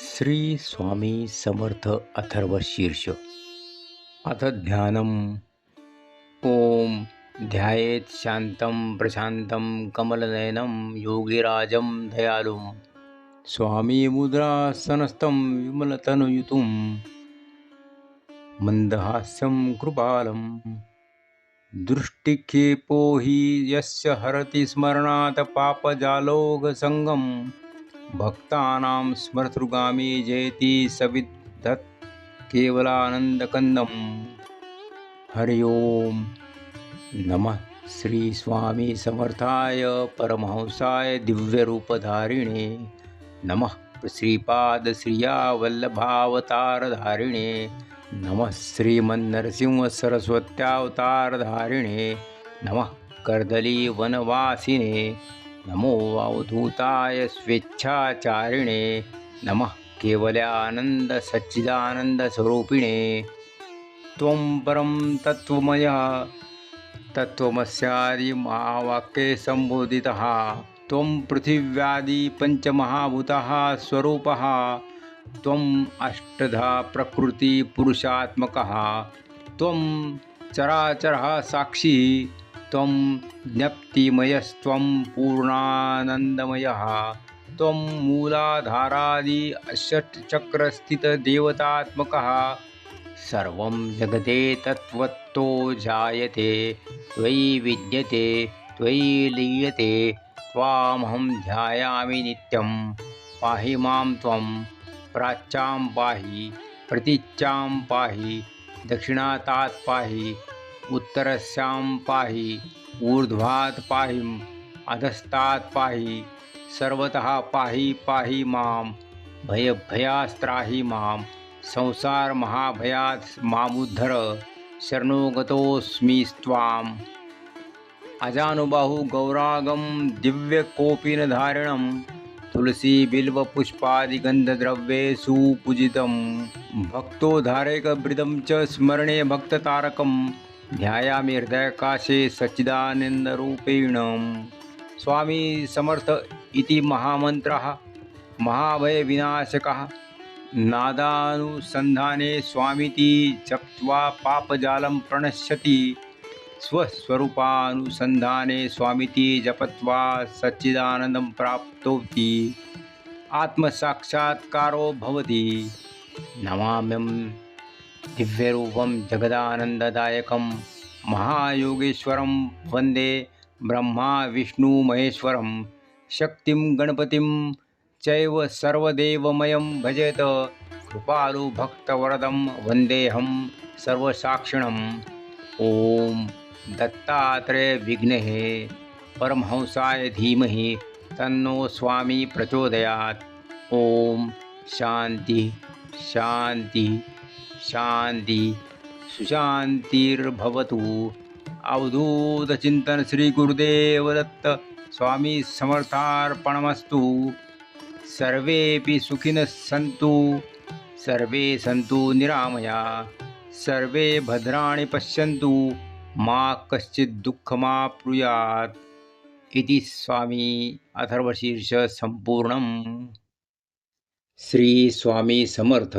श्री स्वामी समर्थ अथर्व शीर्ष. अथ ध्यानम. ओम. ध्यायेत शांतम प्रशांतम कमलनयनं योगिराजं दयालुं स्वामी मुद्रासनस्थं विमलतनुयुतं मन्दहास्यं कृपालं दृष्टिक्षेपो हि यस्य हरति स्मरणात् पापजालोकसङ्गम् भक्तानां स्मृतृगामी जयति सविद्धत् केवलानन्दकन्दम्। हरि ओं नमः श्री स्वामी समर्थाय परमहंसाय दिव्यरूपधारिणे। नमः श्रीपाद श्रिया वल्लभावतारधारिणे नमः श्रीमन्नरसिंह सरस्वत्यावतारधारिणे। नमः कर्दली वनवासिने नमो अवधूताय स्वेच्छाचारिणे नमः केवल्यानन्द सच्चिदानन्दस्वरूपिणे त्वं परं तत्त्वमयः तत्त्वमस्यादि महावाक्ये सम्बोधितः। त्वं पृथिव्यादि पञ्चमहाभूतः स्वरूपः। त्वम् अष्टधा प्रकृतिपुरुषात्मकः। त्वं चराचरः साक्षी। त्वं ज्ञप्तिमयस्त्वं पूर्णानन्दमयः। त्वं मूलाधारादि षट्चक्रस्थितदेवतात्मकः सर्वं जगते तत्त्वत्तो जायते। त्वयि विद्यते त्वयि लीयते त्वामहं ध्यायामि नित्यं। पाहि मां त्वं। प्राच्यां पाहि प्रतीच्यां पाहि दक्षिणातात् पाहि उत्तरस्यां पाहि ऊर्ध्वात् पाहि अधस्तात् पाहि सर्वतः पाहि पाहि मां भयभयास्त्राहि मां संसार महाभयात् मामुद्धर शरणो गतोऽस्मि त्वाम्। अजानुबाहु गौरागं दिव्यकोपिनधारिणं तुलसी बिल्वपुष्पादिगन्धद्रव्ये भक्तो भक्तोद्धारकवृदं च स्मरणे भक्ततारकं ध्यायामि हृदयकाशे सच्चिदानन्दरूपेण स्वामी समर्थ इति महामन्त्रः महाभयविनाशकः। नादानुसन्धाने स्वामिति जप्त्वा पापजालं प्रणश्यति। स्वस्वरूपानुसन्धाने स्वामिति जपत्वा सच्चिदानन्दं प्राप्तोति। आत्मसाक्षात्कारो भवति। नमाम्यं दिव्यरूपं जगदानन्ददायकं महायोगेश्वरं वन्दे ब्रह्मा विष्णुमहेश्वरं शक्तिं गणपतिं चैव सर्वदेवमयं भजेत। कृपालुभक्तवरदं वन्देऽहं सर्वसाक्षिणम् ॐ दत्तात्रयविघ्नेः परमहंसाय धीमहि। तन्नो स्वामी प्रचोदयात्। ॐ शान्तिः शान्तिः। शान्ति सुशान्तिर्भवतु अवधूतचिन्तन श्रीगुरुदेवदत्त स्वामी समर्थार्पणमस्तु। सर्वेऽपि सुखिनः सन्तु सर्वे सन्तु निरामया सर्वे भद्राणि पश्यन्तु मा कश्चित् दुःखमाप्नुयात् इति स्वामी अथर्वशीर्ष सम्पूर्णम्। श्री स्वामी समर्थ।